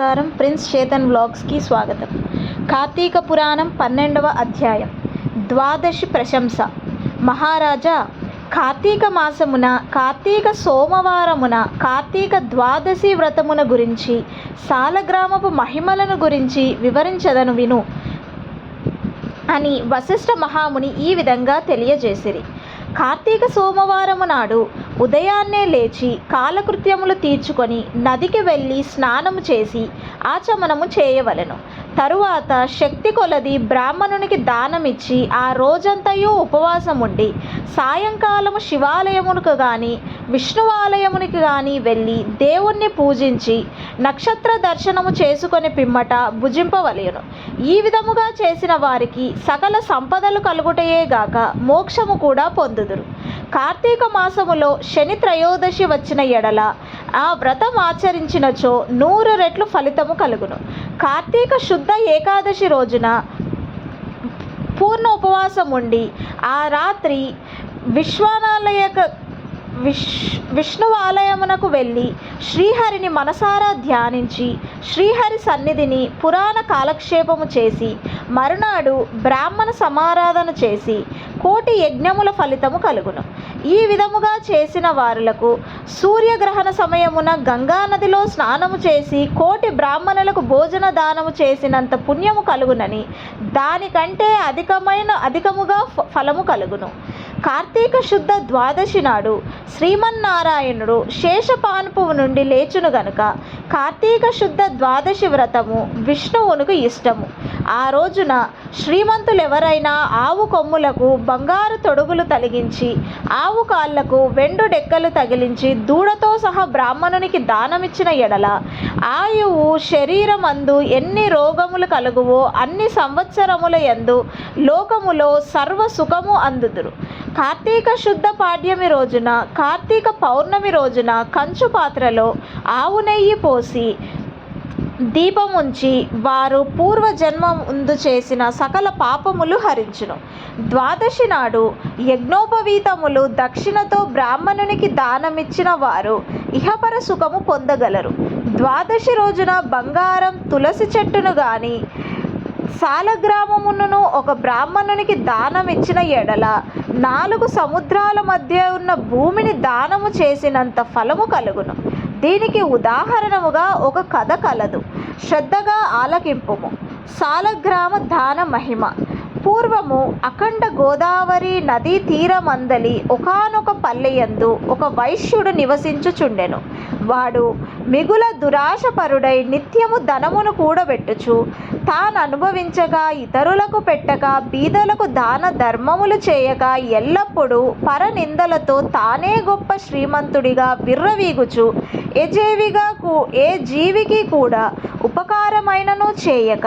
నమస్కారం. ప్రిన్స్ చేతన్ వ్లాగ్స్కి స్వాగతం. కార్తీక పురాణం పన్నెండవ అధ్యాయం. ద్వాదశి ప్రశంస. మహారాజా కార్తీక మాసమున కార్తీక సోమవారమున కార్తీక ద్వాదశి వ్రతమున గురించి సాలగ్రామపు మహిమలను గురించి వివరించదను విను అని వశిష్ఠ మహాముని ఈ విధంగా తెలియజేసిరి. కార్తీక సోమవారము నాడు ఉదయాన్నే లేచి కాలకృత్యములు తీర్చుకొని నదికి వెళ్ళి స్నానము చేసి ఆచమనము చేయవలెను. తరువాత శక్తి కొలది బ్రాహ్మణునికి దానమిచ్చి ఆ రోజంతయు ఉపవాసం ఉండి సాయంకాలము శివాలయమునకు కానీ విష్ణువాలయమునికి కానీ వెళ్ళి దేవుణ్ణి పూజించి నక్షత్ర దర్శనము చేసుకొని పిమ్మట భుజింపవలేను. ఈ విధముగా చేసిన వారికి సకల సంపదలు కలుగుటయే గాక మోక్షము కూడా పొందుదురు. కార్తీక మాసములో శని త్రయోదశి వచ్చిన ఎడల ఆ వ్రతం ఆచరించినచో నూరు రెట్లు ఫలితము కలుగును. కార్తీక శుద్ధ ఏకాదశి రోజున పూర్ణ ఉపవాసం ఉండి ఆ రాత్రి విశ్వానాలయ విష్ విష్ణు ఆలయమునకు వెళ్ళి శ్రీహరిని మనసారా ధ్యానించి శ్రీహరి సన్నిధిని పురాణ కాలక్షేపము చేసి మరునాడు బ్రాహ్మణ సమారాధన చేసి కోటి యజ్ఞముల ఫలితము కలుగును. ఈ విధముగా చేసిన వారులకు సూర్యగ్రహణ సమయమున గంగా నదిలో స్నానము చేసి కోటి బ్రాహ్మణులకు భోజన దానము చేసినంత పుణ్యము కలుగునని దానికంటే అధికమైన అధికముగా ఫ- ఫలము కలుగును. కార్తీక శుద్ధ ద్వాదశి నాడు శ్రీమన్నారాయణుడు శేషపానుపువు నుండి లేచును గనుక కార్తీక శుద్ధ ద్వాదశి వ్రతము విష్ణువునకు ఇష్టము. ఆ రోజున శ్రీమంతులెవరైనా ఆవు కొమ్ములకు బంగారు తొడుగులు తలిగించి ఆవు కాళ్ళకు వెండు డెక్కలు తగిలించి దూడతో సహా బ్రాహ్మణునికి దానమిచ్చిన ఎడల ఆయువు శరీరమందు ఎన్ని రోగములు కలుగువో అన్ని సంవత్సరముల యందు లోకములో సర్వ సుఖము అందుదురు. కార్తీక శుద్ధ పాడ్యమి రోజున కార్తీక పౌర్ణమి రోజున కంచు పాత్రలో ఆవు నెయ్యి పోసి దీపముంచి వారు పూర్వజన్మ ముందు చేసిన సకల పాపములు హరించును. ద్వాదశి నాడు యజ్ఞోపవీతములు దక్షిణతో బ్రాహ్మణునికి దానమిచ్చిన వారు ఇహపర సుఖము పొందగలరు. ద్వాదశి రోజున బంగారం తులసి చెట్టును గాని సాలగ్రామమును ఒక బ్రాహ్మణునికి దానం ఇచ్చిన ఎడల నాలుగు సముద్రాల మధ్య ఉన్న భూమిని దానము చేసినంత ఫలము కలుగును. దీనికి ఉదాహరణముగా ఒక కథ కలదు. శ్రద్ధగా ఆలకింపుము. సాలగ్రామ దాన మహిమ. పూర్వము అఖండ గోదావరి నదీ తీరమందలి ఒకానొక పల్లెయందు ఒక వైశ్యుడు నివసించుచుండెను. వాడు మిగుల దురాశపరుడై నిత్యము ధనమును కూడబెట్టుచు తాను అనుభవించగా ఇతరులకు పెట్టక బీదలకు దాన ధర్మములు చేయక ఎల్లప్పుడూ పరనిందలతో తానే గొప్ప శ్రీమంతుడిగా విర్రవీగుచు ఏ జీవిగా కూ ఏ జీవికి కూడా ఉపకారమైనను చేయక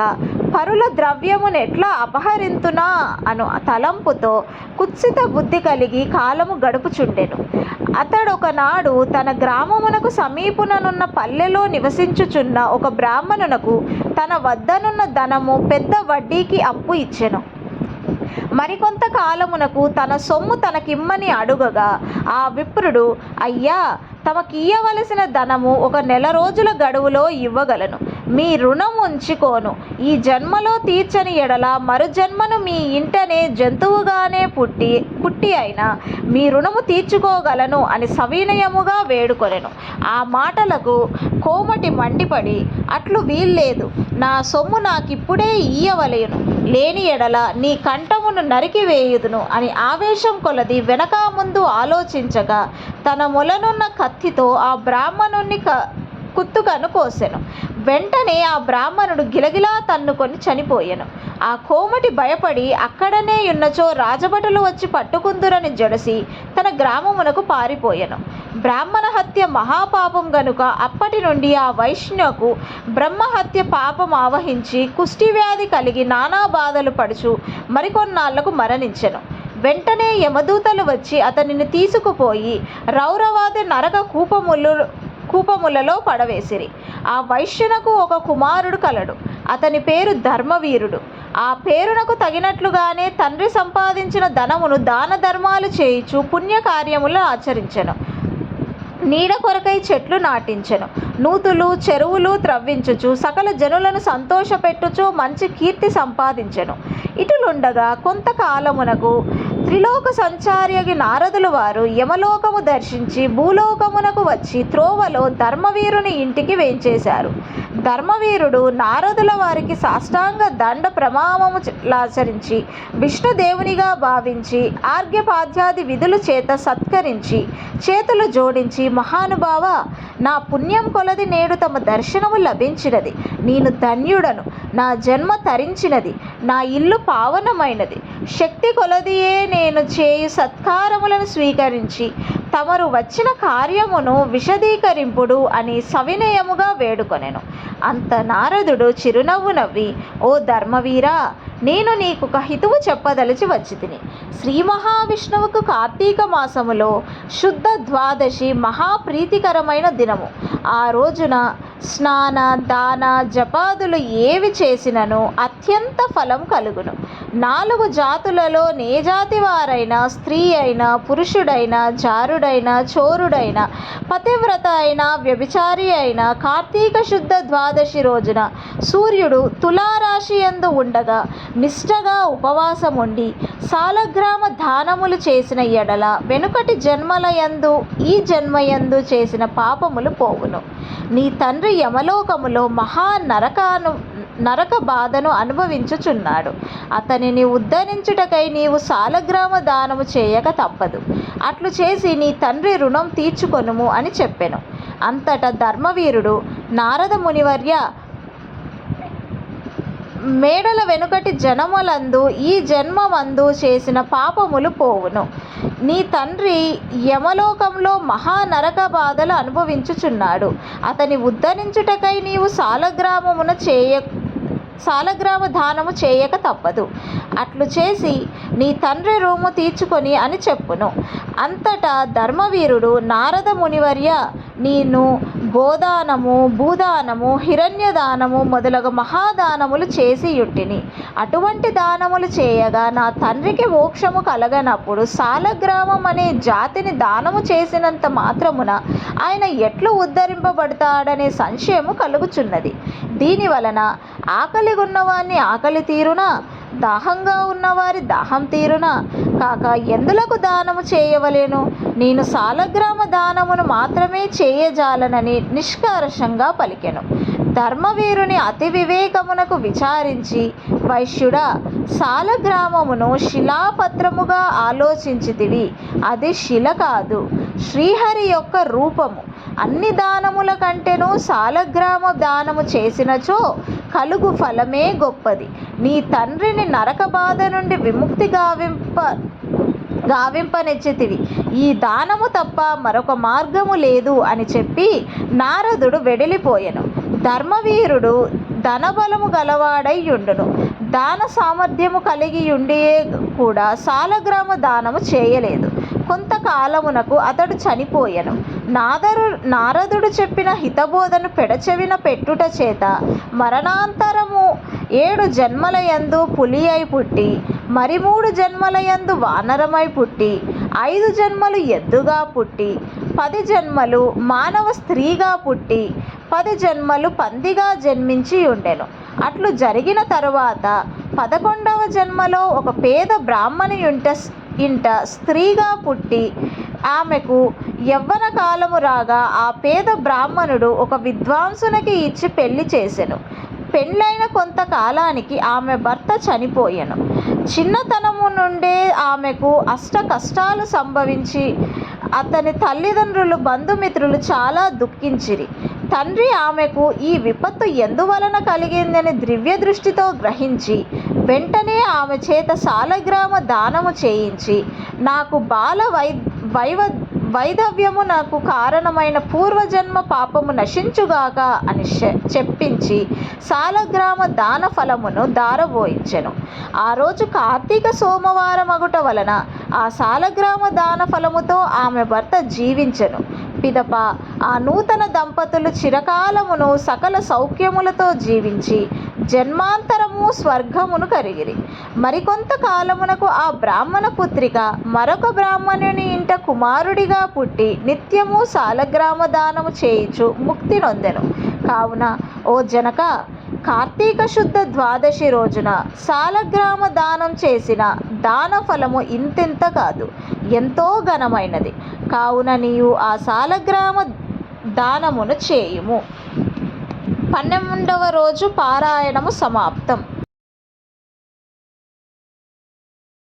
పరుల ద్రవ్యమును ఎట్లా అపహరింతునా అను తలంపుతో కుత్సిత బుద్ధి కలిగి కాలము గడుపుచుండెను. అతడు ఒకనాడు తన గ్రామమునకు సమీపుననున్న పల్లెలో నివసించుచున్న ఒక బ్రాహ్మణునకు తన వద్దనున్న ధనము పెద్ద వడ్డీకి అప్పు ఇచ్చెను. మరికొంత కాలమునకు తన సొమ్ము తనకిమ్మని అడుగగా ఆ విప్రుడు అయ్యా తమకియ్యవలసిన ధనము ఒక నెల రోజుల గడువులో ఇవ్వగలను. మీ రుణం ఉంచుకోను. ఈ జన్మలో తీర్చని ఎడల మరుజన్మను మీ ఇంటనే జంతువుగానే పుట్టి పుట్టి అయినా మీ రుణము తీర్చుకోగలను అని సవినయముగా వేడుకొనెను. ఆ మాటలకు కోమటి మండిపడి అట్లు వీల్లేదు. నా సొమ్ము నాకిప్పుడే ఇయ్యవలేను లేని ఎడల నీ కంఠమును నరికివేయుదును అని ఆవేశం కొలది వెనక ముందు ఆలోచించగా తన మొలనున్న కత్తితో ఆ బ్రాహ్మణుణ్ణి క కుత్తుకను కోసెను. వెంటనే ఆ బ్రాహ్మణుడు గిలగిలా తన్నుకొని చనిపోయెను. ఆ కోమటి భయపడి అక్కడనే ఉన్నచో రాజభటులు వచ్చి పట్టుకుందురని జడసి తన గ్రామమునకు పారిపోయెను. బ్రాహ్మణ హత్య మహాపాపం గనుక అప్పటి నుండి ఆ వైష్ణ్యకు బ్రహ్మహత్య పాపం ఆవహించి కుష్టివ్యాధి కలిగి నానా బాధలు పడుచు మరికొన్నాళ్ళకు మరణించెను. వెంటనే యమదూతలు వచ్చి అతనిని తీసుకుపోయి రౌరవాది నరక కూపములు కూపములలో పడవేసిరి. ఆ వైశ్యనకు ఒక కుమారుడు కలడు. అతని పేరు ధర్మవీరుడు. ఆ పేరునకు తగినట్లుగానే తండ్రి సంపాదించిన ధనమును దాన ధర్మాలు చేయిచు పుణ్యకార్యములు ఆచరించెను. నీడ కొరకై చెట్లు నాటించెను. నూతులు చెరువులు త్రవ్వించుచు సకల జనులను సంతోషపెట్టుచు మంచి కీర్తి సంపాదించెను. ఇటులుండగా కొంతకాలమునకు త్రిలోక సంచార్యగి నారదులు వారు యమలోకము దర్శించి భూలోకమునకు వచ్చి త్రోవలో ధర్మవీరుని ఇంటికి వేంచేశారు. ధర్మవీరుడు నారదుల వారికి సాష్టాంగ దండ ప్రమాణము లాచరించి విష్ణుదేవునిగా భావించి ఆర్ఘ్యపాధ్యాది విధుల చేత సత్కరించి చేతులు జోడించి మహానుభావ నా పుణ్యం కొలది నేడు తమ దర్శనము లభించినది. నేను ధన్యుడను. నా జన్మ తరించినది. నా ఇల్లు పావనమైనది. శక్తి కొలదియే నేను చేయు సత్కారములను స్వీకరించి తమరు వచ్చిన కార్యమును విశదీకరింపుడు అని సవినయముగా వేడుకొనెను. అంత నారదుడు చిరునవ్వు నవ్వి ఓ ధర్మవీరా నేను నీకు ఒక హితువు చెప్పదలిచి వచ్చి తిని శ్రీ మహావిష్ణువుకు కార్తీక మాసములో శుద్ధ ద్వాదశి మహాప్రీతికరమైన దినము. ఆ రోజున స్నాన దాన జపాదులు ఏవి చేసినను అత్యంత ఫలం కలుగును. నాలుగు జాతులలో నే జాతి స్త్రీ అయినా పురుషుడైన జారుడైన చోరుడైన పతివ్రత అయిన వ్యభిచారి అయిన కార్తీక శుద్ధ ద్వాదశి రోజున సూర్యుడు తులారాశి యందు ఉండగా నిష్టగా ఉపవాసం ఉండి సాలగ్రామ దానములు చేసిన ఎడల వెనుకటి జన్మల యందు ఈ జన్మయందు చేసిన పాపములు పోవును. నీ తండ్రి యమలోకములో మహా నరకాను నరక బాధను అనుభవించుచున్నాడు. అతనిని ఉద్ధరించుటకై నీవు సాలగ్రామ దానము చేయక తప్పదు. అట్లు చేసి నీ తండ్రి రుణం తీర్చుకొనుము అని చెప్పెను. అంతటా ధర్మవీరుడు నారద మునివర్య మేడల వెనుకటి జనములందు ఈ జన్మమందు చేసిన పాపములు పోవును. నీ తండ్రి యమలోకంలో మహా నరక బాధలు అనుభవించుచున్నాడు. అతని ఉద్ధరించుటకై నీవు సాలగ్రామమున చేయ సాలగ్రామ దానము చేయక తప్పదు. అట్లు చేసి నీ తండ్రి రూము తీర్చుకొని అని చెప్పును. అంతటా ధర్మవీరుడు నారద మునివర్య నేను గోదానము భూదానము హిరణ్యదానము మొదలగు మహాదానములు చేసి యుట్టిని అటువంటి దానములు చేయగా నా తండ్రికి మోక్షము కలగనప్పుడు సాలగ్రామం అనే జాతిని దానము చేసినంత మాత్రమున ఆయన ఎట్లు ఉద్ధరింపబడతాడనే సంశయము కలుగుచున్నది. దీని వలన ఆకలిగొన్నవాని ఆకలి తీరునా? దాహంగా ఉన్నవారి దాహం తీరున. కాక ఎందులకు దానము చేయవలేను? నేను సాలగ్రామ దానమును మాత్రమే చేయజాలనని నిష్కర్షంగా పలికెను. ధర్మవీరుని అతి వివేకమునకు విచారించి వైశ్యుడా సాలగ్రామమును శిలాపత్రముగా ఆలోచించితివి. అది శిల కాదు శ్రీహరి యొక్క రూపము. అన్ని దానముల కంటేనూ సాలగ్రామ దానము చేసినచో కలుగు ఫలమే గొప్పది. నీ తండ్రిని నరక బాధ నుండి విముక్తి గావింప గావింపనెచ్చితివి. ఈ దానము తప్ప మరొక మార్గము లేదు అని చెప్పి నారదుడు వెడలిపోయెను. ధర్మవీరుడు ధనబలము గలవాడై ఉండును దాన సామర్థ్యము కలిగి ఉండి కూడా సాలగ్రామ దానము చేయలేదు. కొంతకాలమునకు అతడు చనిపోయెను. నాదరు నారదుడు చెప్పిన హితబోధను పెడచెవిన పెట్టుట చేత మరణాంతరము ఏడు జన్మలయందు పులి అయి పుట్టి మరి మూడు జన్మలయందు వానరమై పుట్టి ఐదు జన్మలు ఎద్దుగా పుట్టి పది జన్మలు మానవ స్త్రీగా పుట్టి పది జన్మలు పందిగా జన్మించి ఉండెను. అట్లు జరిగిన తరువాత పదకొండవ జన్మలో ఒక పేద బ్రాహ్మణి ఇంట స్త్రీగా పుట్టి ఆమెకు యవ్వన కాలము రాగా ఆ పేద బ్రాహ్మణుడు ఒక విద్వాంసునికి ఇచ్చి పెళ్ళి చేసెను. పెళ్ళైన కొంతకాలానికి ఆమె భర్త చనిపోయెను. చిన్నతనము నుండే ఆమెకు అష్ట కష్టాలు సంభవించి అతని తల్లిదండ్రులు బంధుమిత్రులు చాలా దుఃఖించిరి. తండ్రి ఆమెకు ఈ విపత్తు ఎందువలన కలిగిందని దివ్య దృష్టితో గ్రహించి వెంటనే ఆమె చేత సాలగ్రామ దానము చేయించి నాకు బాల వై వైవ వైధవ్యము నాకు కారణమైన పూర్వజన్మ పాపము నశించుగాక అని చె- చెప్పించి సాలగ్రామ దాన ఫలమును దారబోయించెను. ఆ రోజు కార్తీక సోమవారం అగుట వలన ఆ సాలగ్రామ దాన ఫలముతో ఆమె భర్త జీవించెను. పిదప ఆ నూతన దంపతులు చిరకాలమును సకల సౌఖ్యములతో జీవించి జన్మాంతరము స్వర్గమును కరిగిరి. మరికొంత కాలమునకు ఆ బ్రాహ్మణ పుత్రిక మరొక బ్రాహ్మణుని ఇంట కుమారుడిగా పుట్టి నిత్యము సాలగ్రామ దానము చేయుచు ముక్తి నొందెను. కావున ఓ జనక కార్తీక శుద్ధ ద్వాదశి రోజున సాలగ్రామ దానం చేసిన దాన ఫలము ఇంతెంత కాదు ఎంతో ఘనమైనది. కావున నీవు ఆ సాలగ్రామ దానమును చేయుము. పన్నెండవ రోజు పారాయణము సమాప్తం.